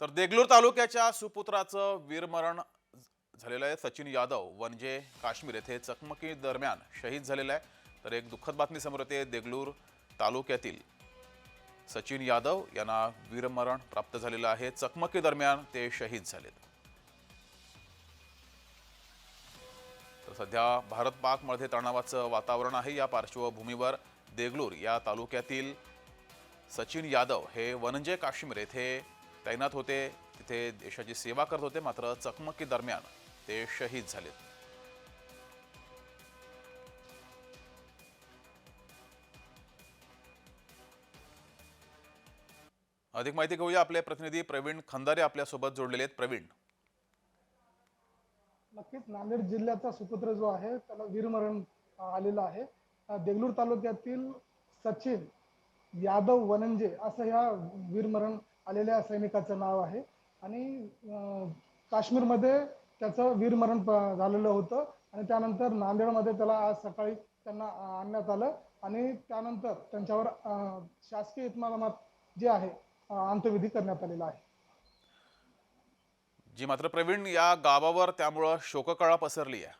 तर देगलूर तालुक्याच्या सुपुत्राचं वीरमरण झालेलं आहे. सचिन यादव वनजे काश्मीर येथे चकमकी दरम्यान शहीद झालेला आहे. तर एक दुःखद बातमी समोर येते. देगलूर तालुक्यातील सचिन यादव यांना वीरमरण प्राप्त झालेलं आहे. चकमकी दरम्यान ते शहीद झालेत. तर सध्या भारत पाकमध्ये तणावाचं वातावरण आहे. या पार्श्वभूमीवर देगलूर या तालुक्यातील सचिन यादव हे वनजे काश्मीर येथे तैनात होते तिथे देशाची सेवा करत होते मात्र चकमकी दरम्यान ते शहीद झालेत. अधिक माहिती घेऊया आपले प्रतिनिधी प्रवीण खंदारे आपल्यासोबत जोडलेले आहेत. प्रवीण. नक्कीच नांदेड जिल्ह्याचा सुपुत्र जो आहे त्याला वीरमरण आलेलं आहे. देगलूर तालुक्यातील सचिन यादव वनंजे असं या वीरमरण आलेल्या सैनिकाचं नाव आहे. आणि काश्मीरमध्ये त्याचं वीरमरण झालेलं होतं. आणि त्यानंतर नांदेडमध्ये त्याला आज सकाळी त्यांना आणण्यात आलं. आणि त्यानंतर त्यांच्यावर शासकीय इतमामात जे आहे अंत्यविधी करण्यात आलेला आहे. जी मात्र प्रवीण या गावावर त्यामुळं शोककळा पसरली आहे.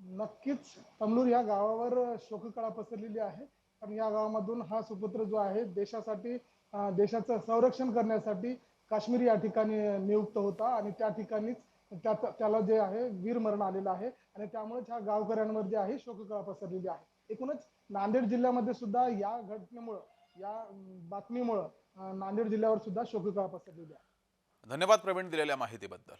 नक्कीच तमलूर या गावावर शोककळा पसरलेली आहे. कारण या गावामधून हा सुपुत्र जो आहे देशासाठी देशाचं संरक्षण करण्यासाठी काश्मीर या ठिकाणी नियुक्त होता आणि त्या ठिकाणीच त्या त्याला जे आहे वीरमरण आलेलं आहे. आणि त्यामुळेच ह्या गावकऱ्यांवर जे आहे शोककळा पसरलेली आहे. एकूणच नांदेड जिल्ह्यामध्ये सुद्धा या घटनेमुळं या बातमीमुळं नांदेड जिल्ह्यावर सुद्धा शोककळा पसरलेली आहे. धन्यवाद प्रवीण दिलेल्या माहितीबद्दल.